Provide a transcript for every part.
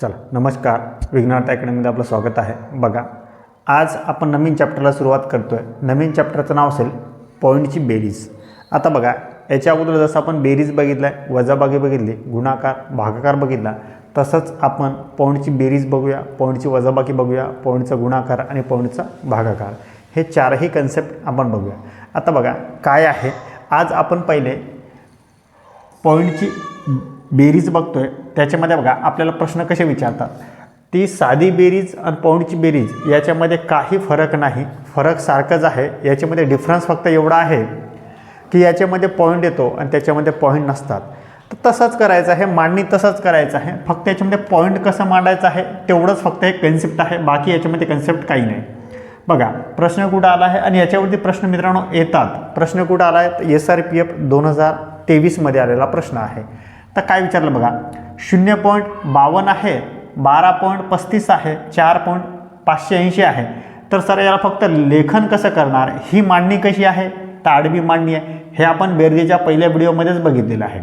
चला नमस्कार. विघ्नार्थ अकॅडमीमध्ये आपलं स्वागत आहे. बघा आज आपण नवीन चॅप्टरला सुरुवात करतो आहे नवीन चॅप्टरचं नाव असेल पॉईंटची बेरीज. आता बघा याच्या अगोदर जसं आपण बेरीज बघितलं आहे वजाबागी बघितली गुणाकार भागाकार बघितला तसंच आपण पॉईंटची बेरीज बघूया पॉईंटची वजाबाकी बघूया पॉईंटचा गुणाकार आणि पॉईंटचा भागाकार. हे चारही कन्सेप्ट आपण बघूया. आता बघा काय आहे? आज आपण पहिले पॉईंटची बेरीज बघतो आहे त्याच्यामध्ये बघा आपल्याला प्रश्न कसे विचारतात? ती साधी बेरीज आणि पॉईंटची बेरीज याच्यामध्ये काही फरक नाही. फरक सारखंच आहे. याच्यामध्ये डिफरन्स फक्त एवढा आहे की याच्यामध्ये पॉईंट येतो आणि त्याच्यामध्ये पॉईंट नसतात. तर तसंच करायचं आहे मांडणी तसंच करायचं आहे. फक्त याच्यामध्ये पॉईंट कसं मांडायचं आहे तेवढंच फक्त एक कन्सेप्ट आहे. बाकी याच्यामध्ये कन्सेप्ट काही नाही. बघा प्रश्न कुठं आला आहे आणि याच्यावरती प्रश्न मित्रांनो येतात. प्रश्न कुठं आला आहे? एस आर पी एफ दोन हजार तेवीसमध्ये आलेला प्रश्न आहे. तर काय विचारलं बघा? शून्य पॉईंट बावन्न आहे बारा पॉईंट पस्तीस आहे चार पॉईंट पाचशे ऐंशी आहे. तर सर याला फक्त लेखन कसं करणार? ही मांडणी कशी आहे? तर आडवी मांडणी आहे. हे आपण बेरजेच्या पहिल्या व्हिडिओमध्येच बघितलेलं आहे.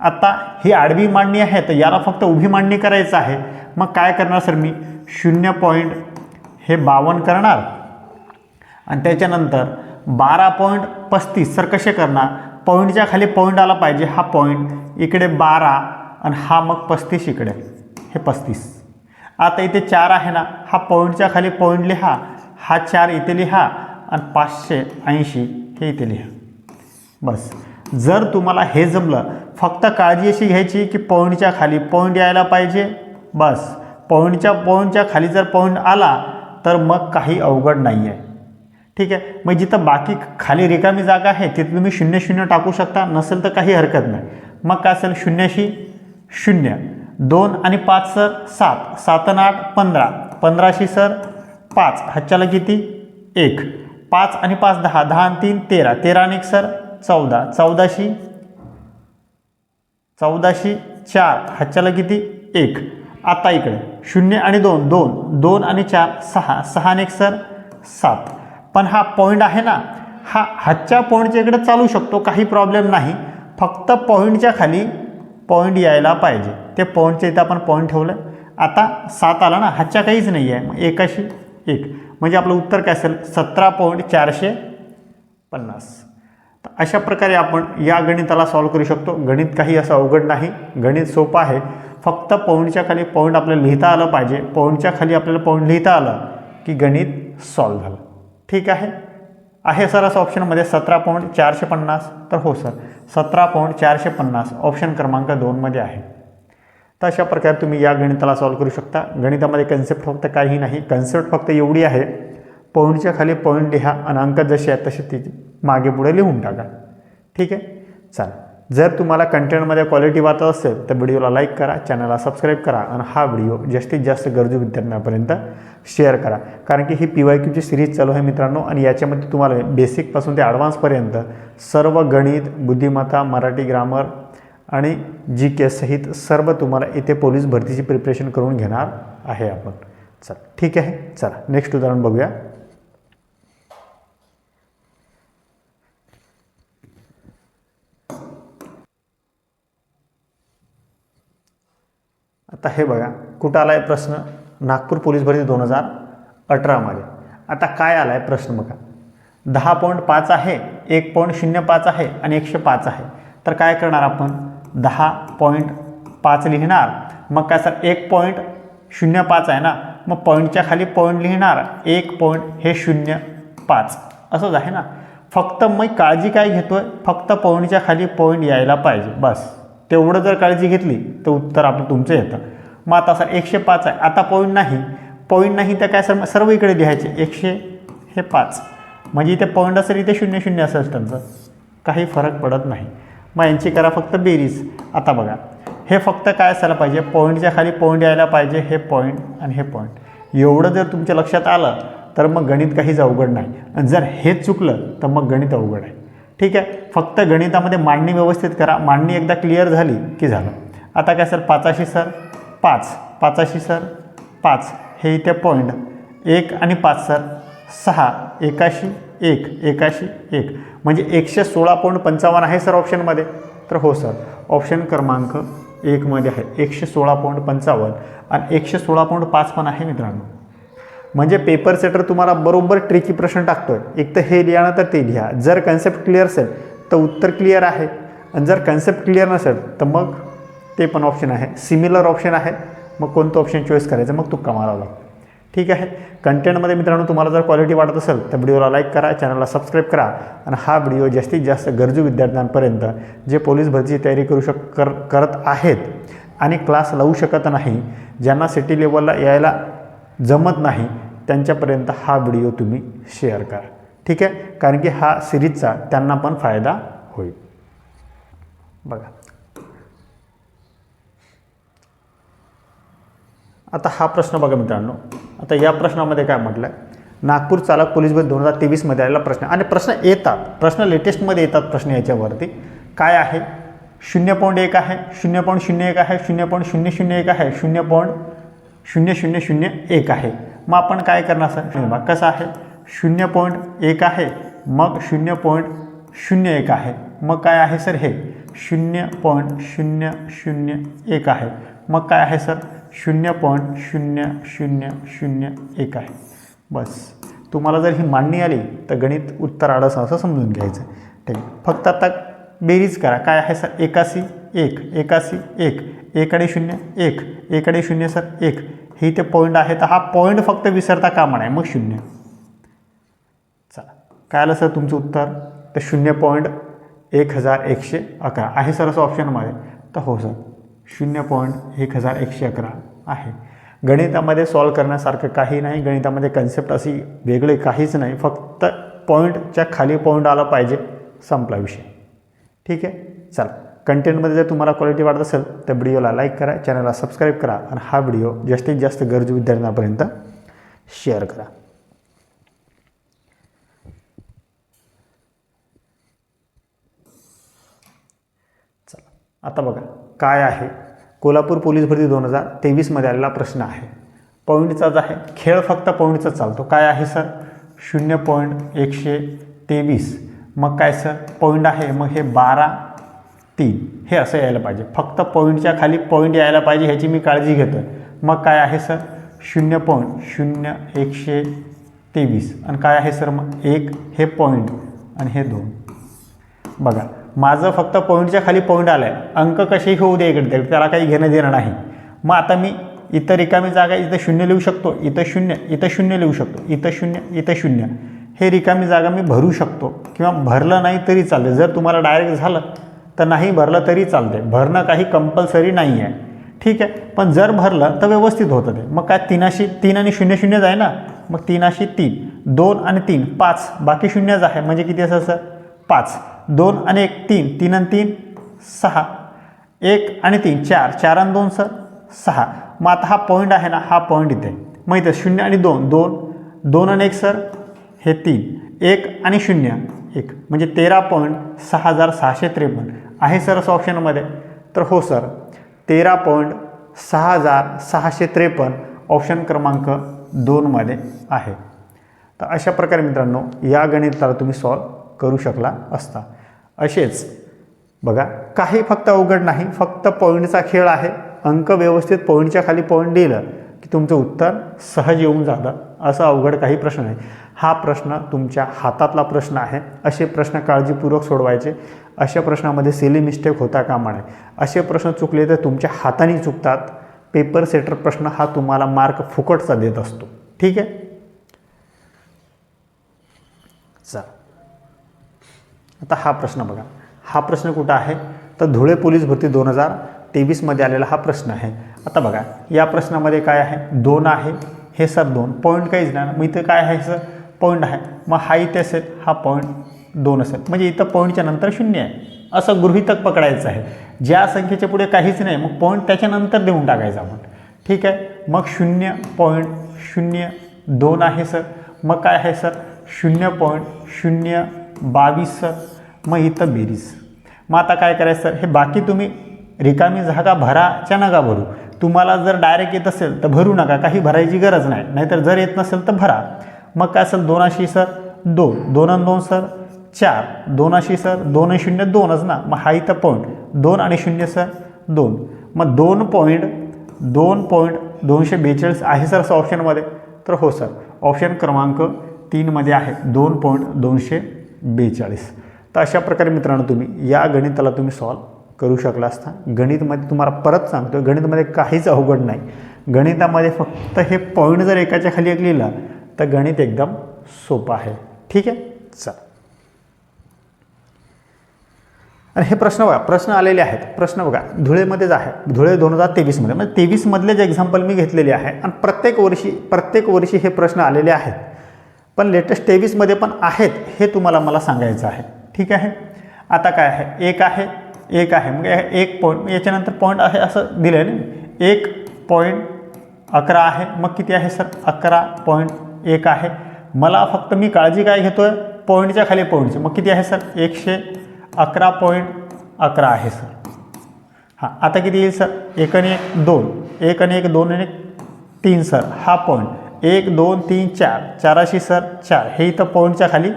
आत्ता ही आडवी मांडणी आहे तर याला फक्त उभी मांडणी करायचं आहे. मग काय करणार सर मी? शून्य पॉईंट हे बावन्न करणार. आणि त्याच्यानंतर बारा पॉईंट पस्तीस सर कसे करणार? पॉईंटच्या खाली पॉईंट आला पाहिजे. हा पॉईंट इकडे बारा आणि हा मग पस्तीस इकडे. हे पस्तीस. आता इथे चार आहे ना हा पॉईंटच्या खाली पॉईंट लिहा हा चार इथे लिहा आणि पाचशे ऐंशी हे इथे लिहा. बस. जर तुम्हाला हे जमलं फक्त काळजी अशी घ्यायची की पॉईंटच्या खाली पॉईंट यायला पाहिजे. बस. पॉईंटच्या पॉईंटच्या खाली जर पॉईंट आला तर मग काही अवघड नाही आहे ठीक आहे? मग जिथं बाकी खाली रिकामी जागा आहे तिथं तुम्ही शून्य शून्य टाकू शकता नसेल तर काही हरकत नाही. मग काय असेल? शून्याशी शून्य. दोन आणि पाच सर सात. सात आणि आठ पंधरा. पंधराशी सर पाच. ह्याच्याला किती? एक. पाच आणि पाच दहा. दहा आणि तीन तेरा. तेरा आणि एक सर चौदा. चौदाशी? चौदाशी चार. ह्याच्याला किती? एक. आता इकडे. शून्य आणि दोन. दोन. दोन आणि चार सहा. सहा आणि एक सर सात. पण हा पॉईंट आहे ना हा हातच्या पॉईंटच्या इकडे चालू शकतो काही प्रॉब्लेम नाही. फक्त पॉईंटच्या खाली पॉईंट यायला पाहिजे. ते पॉईंटच्या इथं आपण पॉईंट ठेवलं. आता सात आला ना हातच्या काहीच नाही आहे मग एकाशी एक. म्हणजे आपलं उत्तर काय असेल? सतरा पॉईंट चारशे पन्नास. तर अशा प्रकारे आपण या गणिताला सॉल्व करू शकतो. गणित काही असं अवघड नाही. गणित सोपं आहे. फक्त पॉईंटच्या खाली पॉईंट आपल्याला लिहिता आलं पाहिजे. पॉईंटच्या खाली आपल्याला पॉईंट लिहिता आलं की गणित सॉल्व झालं. ठीक आहे? आहे सर असं ऑप्शनमध्ये सतरा पॉईंट चारशे पन्नास. तर हो सर सतरा पॉईंट चारशे पन्नास. ऑप्शन क्रमांक दोनमध्ये आहे. तर अशा प्रकारे तुम्ही या गणिताला सॉल्व करू शकता. गणितामध्ये कन्सेप्ट फक्त काही नाही. कन्सेप्ट फक्त एवढी आहे. पॉईंटच्या खाली पॉईंट लिहा आणि अंक जसे आहेत तसे ती मागे पुढे लिहून टाका. ठीक आहे? चालेल. जर तुम्हाला कंटेंटमध्ये क्वालिटी वाटत असेल तर व्हिडिओला लाईक करा चॅनलला सबस्क्राईब करा आणि हा व्हिडिओ जास्तीत जास्त गरजू विद्यार्थ्यांपर्यंत शेअर करा. कारण की ही पी वाय क्यूची सिरीज चालू आहे मित्रांनो आणि याच्यामध्ये तुम्हाला बेसिकपासून ते ॲडव्हान्सपर्यंत सर्व गणित बुद्धिमत्ता मराठी ग्रामर आणि जी के सहित सर्व तुम्हाला इथे पोलीस भरतीची प्रिपरेशन करून घेणार आहे आपण. चला ठीक आहे? चला नेक्स्ट उदाहरण बघूया. आता हे बघा कुठं आला आहे प्रश्न? नागपूर पोलीस भरती दोन हजार अठरामध्ये आता काय आला आहे प्रश्न बघा. दहा पॉईंट पाच आहे एक पॉईंट शून्य पाच आहे आणि एकशे पाच आहे. तर काय करणार आपण? दहा पॉईंट पाच लिहिणार. मग काय सर? एक पॉईंट शून्य पाच आहे ना? मग पॉईंटच्या खाली पॉईंट लिहिणार. एक पॉईंट हे शून्य पाच. असंच आहे ना? फक्त मग काळजी काय घेतो आहे फक्त पॉईंटच्या खाली पॉईंट यायला पाहिजे. बस. तेवढं जर काळजी घेतली तर उत्तर आपलं तुमचं येतं. मग आता सर एकशे पाच आहे. आता पॉईंट नाही. पॉईंट नाही तर काय सर सर्व इकडे लिहायचे. एकशे हे पाच. म्हणजे इथे पॉईंट असेल इथे शून्य शून्य असेल त्यांचं काही फरक पडत नाही. मग यांची करा फक्त बेरीज. आता बघा. हे फक्त काय असायला पाहिजे? पॉईंटच्या खाली पॉईंट यायला पाहिजे. हे पॉईंट आणि हे पॉईंट एवढं जर तुमच्या लक्षात आलं तर मग गणित काहीच अवघड नाही. आणि जर हे चुकलं तर मग गणित अवघड आहे. ठीक आहे. फक्त गणितामध्ये मांडणी व्यवस्थित करा. मांडणी एकदा क्लिअर झाली की झालं. आता काय सर? पाचाशी सर? पाच. पाचाशी सर? पाच. हे इथे पॉईंट एक आणि पाच सर. सहा. एकाशी एक. एकाशी एक. म्हणजे एकशे सोळा पॉईंट पंचावन्न आहे सर ऑप्शनमध्ये तर हो सर. ऑप्शन क्रमांक एकमध्ये आहे. एकशे सोळा पॉईंट पंचावन्न. आणि एकशे सोळा पॉईंट पाच पण आहे मित्रांनो. म्हणजे पेपर सेटर तुम्हाला बरोबर ट्रिकी प्रश्न आहे एक तर हे लिहा ना तर ते लिहा. जर कन्सेप्ट क्लिअर असेल तर उत्तर क्लिअर आहे. आणि जर कन्सेप्ट क्लिअर नसेल तर मग ते पण ऑप्शन आहे. सिमिलर ऑप्शन आहे. मग कोणतं ऑप्शन चॉईस करायचं? मग तुक्का मारावा लागतो ठीक आहे? कंटेंटमध्ये मित्रांनो तुम्हाला जर क्वालिटी वाटत असेल तर व्हिडिओला लाईक करा चॅनलला सबस्क्राईब करा. आणि हा व्हिडिओ जास्तीत जास्त गरजू विद्यार्थ्यांपर्यंत जे पोलीस भरतीची तयारी करू शक कर करत आहेत आणि क्लास लावू शकत नाही ज्यांना सिटी लेवलला यायला जमत नाही त्यांच्यापर्यंत हा व्हिडिओ तुम्ही शेअर करा. ठीक आहे? कारण की हा सिरीजचा त्यांना पण फायदा होईल. बघा. आता हा प्रश्न बघा मित्रांनो. आता या प्रश्नामध्ये काय म्हटलं आहे नागपूर चालक पोलीस भरती दोन हजार तेवीसमध्ये आलेला प्रश्न. आणि प्रश्न येतात. प्रश्न लेटेस्टमध्ये येतात प्रश्न याच्यावरती. काय आहे? शून्य पॉईंट एक आहे शून्य पॉईंट शून्य एक आहे शून्य पॉईंट शून्य शून्य एक आहे शून्य पॉईंट शून्य शून्य शून्य एक आहे. मग आपण काय करणार सर? बघा कसं आहे? शून्य पॉईंट एक आहे मग शून्य पॉईंट शून्य एक आहे. मग काय आहे सर हे? शून्य पॉईंट शून्य शून्य एक आहे. मग काय आहे सर? शून्य पॉईंट शून्य शून्य शून्य एक आहे. बस. तुम्हाला जर ही मांडणी आली तर गणित उत्तर आडस असं समजून घ्यायचं ठीक. आहे फक्त आता बेरीज करा. काय आहे सर? एकासी. एक एकासी एक एकडे शून्य एक एकडे शून्य सर एक. हे ते पॉईंट आहे तर हा पॉईंट फक्त विसरता कामा नाही मग शून्य. चला. काय आलं सर तुमचं उत्तर? तर शून्य पॉईंट एक हजार एकशे अकरा आहे सर असं ऑप्शनमध्ये तर हो सर. शून्य पॉईंट एक हजार एकशे अकरा आहे. गणितामध्ये सॉल्व करण्यासारखं काही नाही. गणितामध्ये कन्सेप्ट अशी वेगळे काहीच नाही. फक्त पॉईंटच्या खाली पॉईंट आला पाहिजे. संपला विषय. ठीक आहे? चला. कंटेंटमध्ये जर तुम्हाला क्वालिटी वाटत असेल तर व्हिडिओला लाईक करा चॅनलला सबस्क्राईब करा आणि हा व्हिडिओ जास्तीत जास्त गरजू विद्यार्थ्यांपर्यंत शेअर करा. चला आता बघा काय आहे? कोल्हापूर पोलीस भरती दोन हजार तेवीसमध्ये आलेला प्रश्न आहे. पॉईंटचाच आहे. खेळ फक्त पॉईंटचाच चालतो. काय आहे सर शून्य पॉईंट एकशे तेवीस. मग काय सर पॉईंट आहे मग हे बारा तीन हे असं यायला पाहिजे. फक्त पॉईंटच्या खाली पॉईंट यायला पाहिजे ह्याची मी काळजी घेतो आहे मग काय आहे सर? शून्य पॉईंट शून्य एकशे तेवीस. आणि काय आहे सर? मग एक हे पॉईंट आणि हे दोन. बघा माझं फक्त पॉईंटच्या खाली पॉईंट आलं आहे अंक कसेही होऊ दे इकडे तिकडे, त्याला काही घेणं देणं नाही. मग आता मी इथं रिकामी जागा इथं शून्य लिहू शकतो. इथं शून्य इथं शून्य लिहू शकतो. इथं शून्य इथं शून्य. हे रिकामी जागा मी भरू शकतो. किंवा भरलं नाही तरी चालेल जर तुम्हाला डायरेक्ट झालं तर नाही भरलं तरी चालते भरणं काही कंपल्सरी नाही आहे ठीक आहे? पण जर भरलं तर व्यवस्थित होतं ते. मग काय तीनाशी तीन आणि शून्य शून्यच आहे ना? मग तीनाशी तीन. दोन आणि तीन पाच. बाकी शून्यच आहे. म्हणजे किती असं सर पाच. दोन आणि एक तीन. तीन आणि तीन सहा. एक आणि तीन चार. चार आणि दोन सर सहा. मग आता हा पॉईंट आहे ना हा पॉईंट इथे. मग इथे शून्य आणि दोन. दोन. दोन आणि एक सर हे तीन. एक आणि शून्य. एक. म्हणजे तेरा पॉईंट सहा हजार सहाशे त्रेपन्न. आहे सर असं ऑप्शनमध्ये तर हो सर तेरा पॉईंट सहा हजार सहाशे त्रेपन्न ऑप्शन क्रमांक दोनमध्ये आहे. तर अशा प्रकारे मित्रांनो या गणिताला तुम्ही सॉल्व करू शकला असता. असेच बघा काही फक्त अवघड नाही. फक्त पॉईंटचा खेळ आहे. अंक व्यवस्थित पॉईंटच्या खाली पॉईंट दिलं की तुमचं उत्तर सहज येऊन जातं. असं अवघड काही प्रश्न नाही. हा प्रश्न तुमच्या हातातला प्रश्न आहे. असे प्रश्न काळजीपूर्वक सोडवायचे. अशा प्रश्नामध्ये सिली मिस्टेक होता कामा नये असे प्रश्न चुकले तर तुमच्या हाताने चुकतात. पेपर सेटर प्रश्न हा तुम्हाला मार्क फुकटचा देत असतो. ठीक आहे? चला. आता हा प्रश्न बघा. हा प्रश्न कुठं आहे? तर धुळे पोलीस भरती दोन हजार तेवीसमध्ये आलेला हा प्रश्न आहे. आता बघा या प्रश्नामध्ये काय आहे? दोन आहे. हे सर दोन. पॉईंट काहीच नाही. मग इथं काय आहे सर? पॉईंट आहे. मग हा इथे असेल हा पॉईंट दोन असेल. म्हणजे इथं पॉईंटच्या नंतर शून्य आहे. असं गृहितक पकडायचं आहे. ज्या संख्येच्या पुढे काहीच नाही मग पॉईंट त्याच्यानंतर देऊन टाकायचा आपण. ठीक आहे? मग शून्य पॉईंट शून्य दोन आहे सर. मग काय आहे सर? शून्य पॉईंट शून्य बावीस सर. मग इथं बेरीज. मग आता काय करायचं सर? हे बाकी तुम्ही रिकामी जागा भराच्या नका भरू. तुम्हाला जर डायरेक्ट येत असेल तर भरू नका. काही भरायची गरज नाही. नाहीतर जर येत नसेल तर भरा. मग काय असेल दोनाशी सर? दोन. दोन आणि दोन सर? चार. दोनाशी सर? दोन आणि शून्य दोनच ना? मग हा इथं पॉईंट दोन आणि शून्य सर? दोन. मग दोन पॉईंट दोन पॉईंट दोनशे बेचाळीस आहे सर असं ऑप्शनमध्ये तर हो सर ऑप्शन क्रमांक तीनमध्ये आहे. दोन पॉईंट दोनशे बेचाळीस. तर अशा प्रकारे मित्रांनो तुम्ही या गणिताला तुम्ही सॉल्व करू शकला असता. गणितमध्ये तुम्हाला परत सांगतो गणितमध्ये काहीच अवघड नाही. गणितामध्ये फक्त हे पॉईंट जर एकाच्या खाली एक लिहिला तर गणित एकदम सोपं आहे. ठीक आहे? चल. आणि हे प्रश्न बघा प्रश्न आलेले आहेत. प्रश्न बघा धुळेमध्येच आहे. धुळे दोन हजार तेवीसमध्ये म्हणजे तेवीसमधले जे एक्झाम्पल मी घेतलेले आहे आणि प्रत्येक वर्षी प्रत्येक वर्षी हे प्रश्न आलेले आहेत. पण लेटेस्ट तेवीसमध्ये पण आहेत हे तुम्हाला मला सांगायचं आहे. ठीक आहे? आता काय आहे? एक आहे एक आहे. मग एक पॉईंट याच्यानंतर पॉईंट आहे असं दिलं आहे ना एक पॉईंट अकरा आहे. मग किती आहे सर? अकरा पॉईंट एक आहे. मला फक्त मी काळजी काय घेतो आहे पॉईंटच्या खाली पॉईंटची मग किती आहे सर एकशे अकरा पॉईंट अकरा आहे सर हां आता किती येईल सर एक आणि एक दोन. एक आणि एक दोन आणि तीन सर हा पॉईंट एक दोन तीन चार. चाराशी सर चार. हे इथं पॉईंटच्या खाली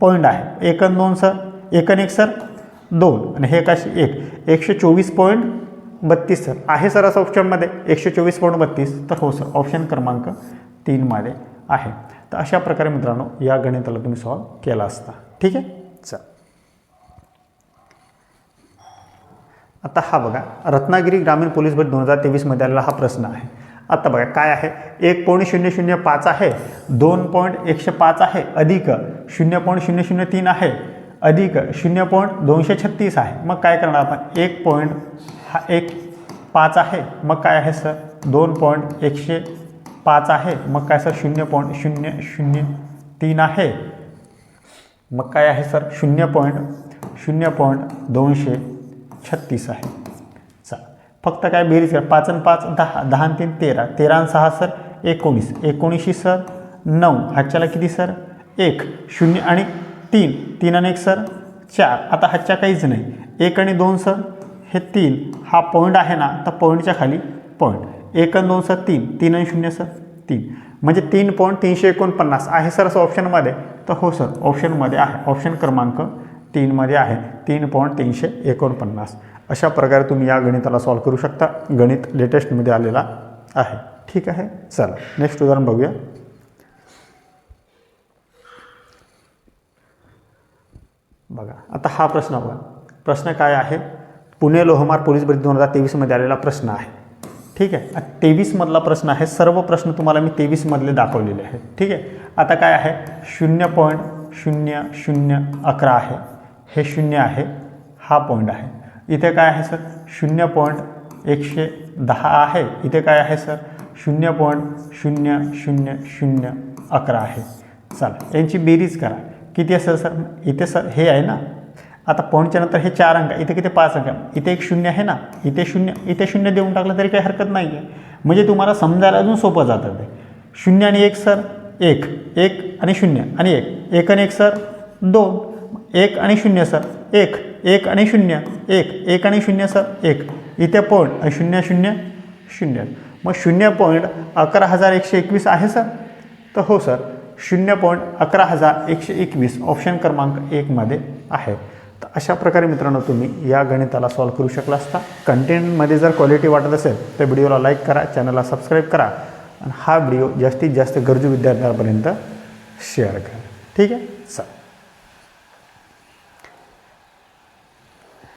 पॉईंट आहे. एक आणि दोन सर एक आणि एक सर दोन. आणि हे एकाशी एक. एकशे चोवीस पॉईंट बत्तीस सर आहे सर असं ऑप्शनमध्ये एकशे चोवीस पॉईंट बत्तीस. तर हो सर ऑप्शन क्रमांक तीनमध्ये आहे. तर अशा प्रकारे मित्रांनो या गणिताला तुम्ही सॉल्व केला असता. ठीक आहे? चल. आता हा बघा रत्नागिरी ग्रामीण पोलीस भरती दोन हजार तेवीसमध्ये आलेला हा प्रश्न आहे. आता बघा काय आहे? एक पॉईंट शून्य शून्य पाच आहे दोन पॉईंट एकशे पाच आहे अधिक शून्य पॉईंट शून्य शून्य तीन आहे अधिक शून्य पॉईंट दोनशे छत्तीस आहे. मग काय करणार आपण? एक पॉईंट हा एक पाच आहे. मग काय आहे सर? दोन पॉईंट एकशे पाच आहे. मग काय सर? शून्य पॉईंट शून्य शून्य तीन आहे. मग काय आहे सर? शून्य पॉईंट शून्य पॉईंट दोनशे छत्तीस आहे. चा फक्त काय बेरीज करा. पाच आणि पाच दहा दहा आणि तीन तेरा. तेरा आणि सहा सर? एकोणीस. एकोणीसशे सर? नऊ. हातच्याला किती सर? एक. शून्य आणि तीन. तीन आणि एक सर? चार. आता हातच्या काहीच नाही. एक आणि दोन सर? हे तीन. हा पॉईंट आहे ना तर पॉईंटच्या खाली पॉईंट एक दोन सात तीन. तीन आणि शून्य सात तीन. म्हणजे तीन पॉईंट तीनशे एकोणपन्नास आहे सर असं ऑप्शनमध्ये तर हो सर ऑप्शनमध्ये आहे. ऑप्शन क्रमांक तीनमध्ये आहे. तीन पॉईंट तीनशे एकोणपन्नास. अशा प्रकारे तुम्ही या गणिताला सॉल्व करू शकता. गणित लेटेस्टमध्ये आलेला आहे. ठीक आहे? चला नेक्स्ट उदाहरण बघूया. बघा आता हा प्रश्न बघा. प्रश्न काय आहे? पुणे लोहमार पोलीस भरती दोन हजार तेवीसमध्ये आलेला प्रश्न आहे. ठीक आहे? तेवीसमधला प्रश्न आहे. सर्व प्रश्न तुम्हाला मी तेवीसमधले दाखवलेले आहेत. ठीक आहे? आता काय आहे? शून्य पॉईंट शून्य शून्य अकरा आहे. हे शून्य आहे. हा पॉईंट आहे. इथे काय आहे सर? शून्य पॉईंट एकशे दहा आहे. इथे काय आहे सर? शून्य पॉईंट शून्य शून्य शून्य अकरा आहे. चला यांची बेरीज करा. किती असेल सर? इथे सर हे आहे ना? आता पॉईंटच्या नंतर हे चार अंक इथे किती पाच अंक? इथे एक शून्य आहे ना? इथे शून्य इथे शून्य देऊन टाकलं तरी काही हरकत नाही आहे म्हणजे तुम्हाला समजायला अजून सोपं जातं ते. शून्य आणि एक सर? एक. एक आणि शून्य आणि एक. एक आणि एक सर? दोन. एक आणि शून्य सर? एक. एक आणि शून्य. एक. एक आणि शून्य सर? एक. इथे पॉईंट शून्य शून्य शून्य. मग शून्य पॉईंट अकरा हजार एकशे एकवीस आहे सर? तर हो सर. शून्य पॉईंट अकरा हजार एकशे एकवीस. ऑप्शन क्रमांक एकमध्ये आहे. अशा प्रकारे मित्रांनो तुम्ही या गणिताला सॉल्व करू शकला असता. कंटेंटमध्ये जर क्वालिटी वाटत असेल तर व्हिडिओला लाईक करा चॅनलला सबस्क्राईब करा आणि हा व्हिडिओ जास्तीत जास्त गरजू विद्यार्थ्यांपर्यंत शेअर करा. ठीक आहे? चला.